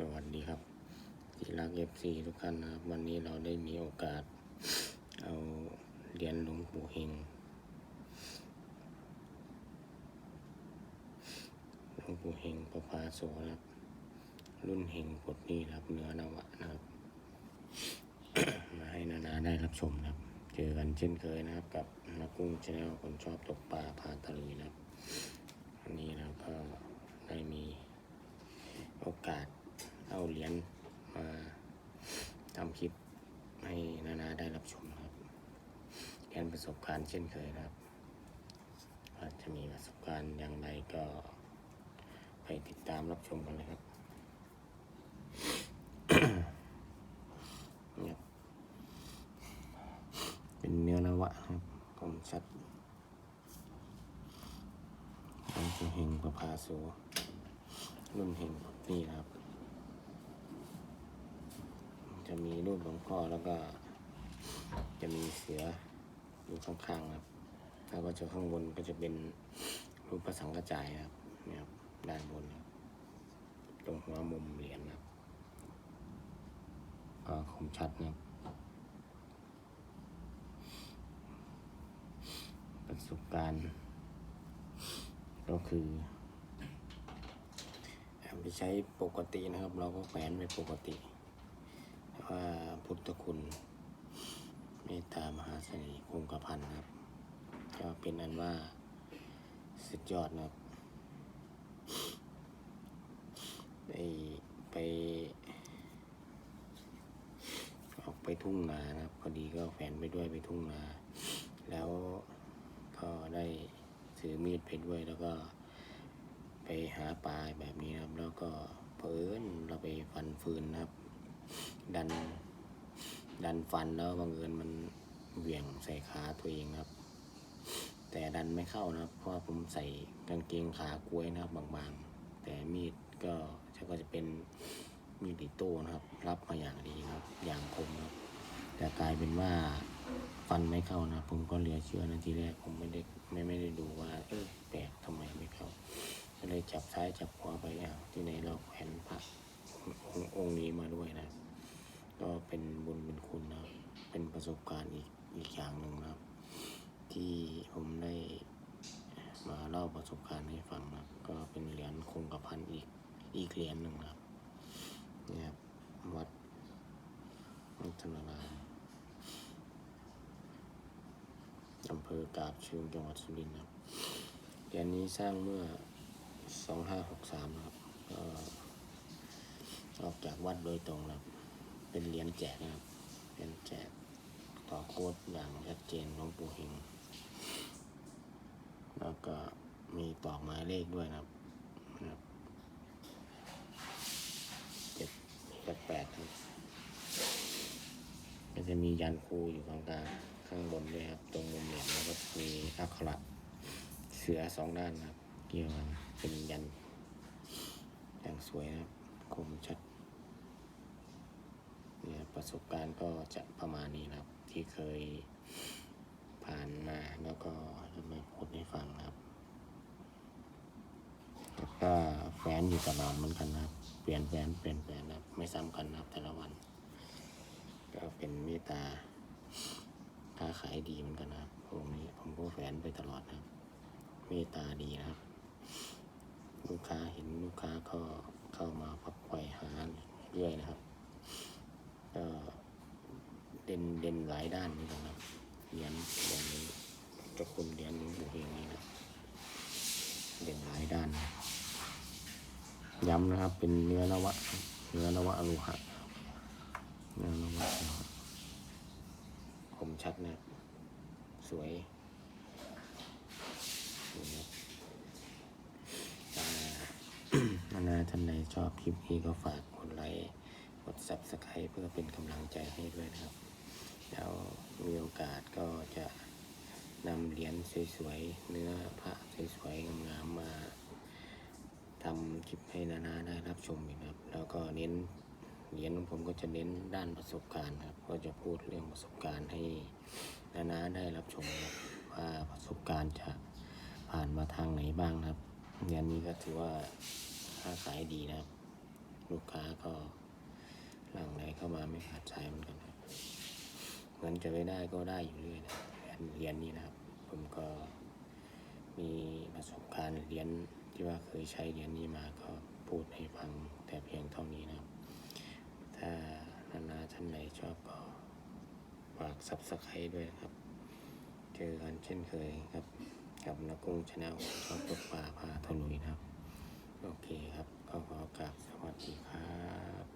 สวัสดีครับที่รักเอฟซีทุกท่านนะครับ วันนี้เราได้มีโอกาส เอาเหรียญหลวงปู่เฮงหลวงปู่เฮงประภาโสครับ รุ่นเฮงปลดนี้ครับเนื้อนวะนะครับ มาให้นานาได้รับชมนะครับ เจอกันเช่นเคยนะครับ กับนักกุ้งชาแนลคนชอบตกปลาพาตะลุยนะครับ วันนี้เราก็ได้มีโอกาส เอาเหรียญมาทำคลิปให้นานาได้รับชมครับเรียญประสบการณ์เช่นเคยครับว่าจะมีประสบการณ์อย่างไรก็ ไปติดตามรับชมกันเลยครับเเป็นเนื้อนวะครับคมชัดมันจะเฮงประภาโสรุ่นเฮงนี่นะครับ จะ มีรูปหลวงพ่อแล้วก็ จะมีเสืออยู่ข้างๆครับแล้วก็จะข้างบนก็จะเป็นรูปพระสังฆจายครับเนี่ยครับด้านบนครับตรงหัวมุมเหรียญครับก็คมชัดนะครับประสบการณ์ ก็คือเอาไปใช้ปกตินะครับ เราก็แขวนไปปกติ ว่าพุทธคุณ เมตตามหาเสน่ห์คงกระพันครับ ก็เป็นอันว่าสุดยอดนะครับไปไป ออกไปทุ่งนานะครับพอดีก็แขวนไปด้วยไปทุ่งนา แล้วก็ได้ถือมีดไปด้วยแล้วก็ไปหาปลาแบบนี้ครับ แล้วก็เพิ่นเราไปฟันฟืนนะครับ ดัน ดันฟันแล้วบังเอิญมันเหวี่ยงใส่ขาตัวเองครับ แต่ดันไม่เข้านะครับ เพราะผมใส่กางเกงขากล้วยนะครับบางๆ แต่มีดก็ก็จะเป็นมีดอิโต้นะครับ รับมาอย่างดีครับ อย่างคมครับ แต่กลายเป็นว่าฟันไม่เข้านะผมก็เหลือเชื่อนะทีแรกผมไม่ได้ไม่ไม่ได้ดูว่า เออแปลกทำไมไม่เข้าก็เลยจับซ้ายจับขวาไปอะที่ไหนเราแขวนพระองค์องค์นี้มาด้วยนะ ก็เป็นบุญเป็นคุณนะครับ เป็นประสบการณ์อีกอีกอย่างหนึ่งนะครับ ที่ผมได้มาเล่าประสบการณ์ให้ฟังนะก็เป็นเหรียญคงกระพันอีกอีกเหรียญหนึ่งนะครับเนี่ยครับวัดวัฒนารามอำเภอกาบเชิงจังหวัดสุรินทร์ครับเหรียญนี้สร้างเมื่อสองห้าหกสามนะครับก็ออกจากวัดโดยตรงนะครับ เป็นเหรียญแจกนะครับเป็นแจกต่อโค้ดอย่างชัดเจนหลวงปู่เฮงแล้วก็มีตอกหมายเลขด้วยนะครับนะครับเจ็ดแปดครับก็จะมียันคูอยู่ข้างกลางข้างบนด้วยครับ ตรงมุมเหรียญแล้วก็มีอักขระเสือสองด้านนะครับ เกี่ยวกันเป็นยันอย่างสวยนะครับ คมชัดเนี่ย ประสบการณ์ก็จะประมาณนี้นะครับ ที่เคยผ่านมาแล้วก็จะมาพูดให้ฟังครับแล้วก็แฟนอยู่ตลอดเหมือนกันครับ เปลี่ยนแฟนเปลี่ยนแฟนครับไม่ซ้ำกันครับแต่ละวัน ก็เป็นเมตตาค้าขายดีเหมือนกันครับผมนี้ผมก็แฟนไปตลอดครับ เมตตาดีนะครับ ลูกค้าเห็นลูกค้าก็เข้ามาพักไขว่หาเรื่อยนะครับ เด่นเด่นหลายด้านเหมือนกันะครับเหรียญเหรียนี้เจะคุณเหรียญหลวงปู่เฮงนี่นะเด่นหลายด้านนะย้ำนะครับ เป็นเนื้อนวะ เนื้อนวะอโลหะเนื้อนวะอโลหะคมชัดนะสวยนี่นะครับนานาท่านใดชอบคลิปนี้ก็ฝากกดไลค์กด subscribe เพื่อเป็นกำลังใจให้ด้วยนะครับ แล้วมีโอกาสก็จะนำเหรียญสวยๆ เนื้อพระสวยๆ งามๆมาทำคลิปให้นานาได้รับชมอีกนะครับ แล้วก็เน้นเหรียญผมก็จะเน้นด้านประสบการณ์ครับ ก็จะพูดเรื่องประสบการณ์ให้นานาได้รับชมครับว่าประสบการณ์จะผ่านมาทางไหนบ้างนะครับเหรียญนี้ก็ถือว่าค้าขายดีนะครับ ลูกค้าก็หลั่งไหลเข้ามาไม่ขาดสายเหมือนกันครับ เหมือนจะไม่ได้ก็ได้อยู่เรื่อยนะเรียนนี้นะครับ ผมก็มีประสบการณ์เรียนที่ว่าเคยใช้เรียนนี้มาก็พูดให้ฟังแต่เพียงเท่านี้นะครับ ถ้านานาท่านไหนชอบก็ฝาก subscribe ด้วยครับ เจอกันเช่นเคยครับ กับนักกุ้งชาแนลชอบตกปลาพาทะลุยนะครับ โอเคครับ ก็ขอกราบสวัสดีครับ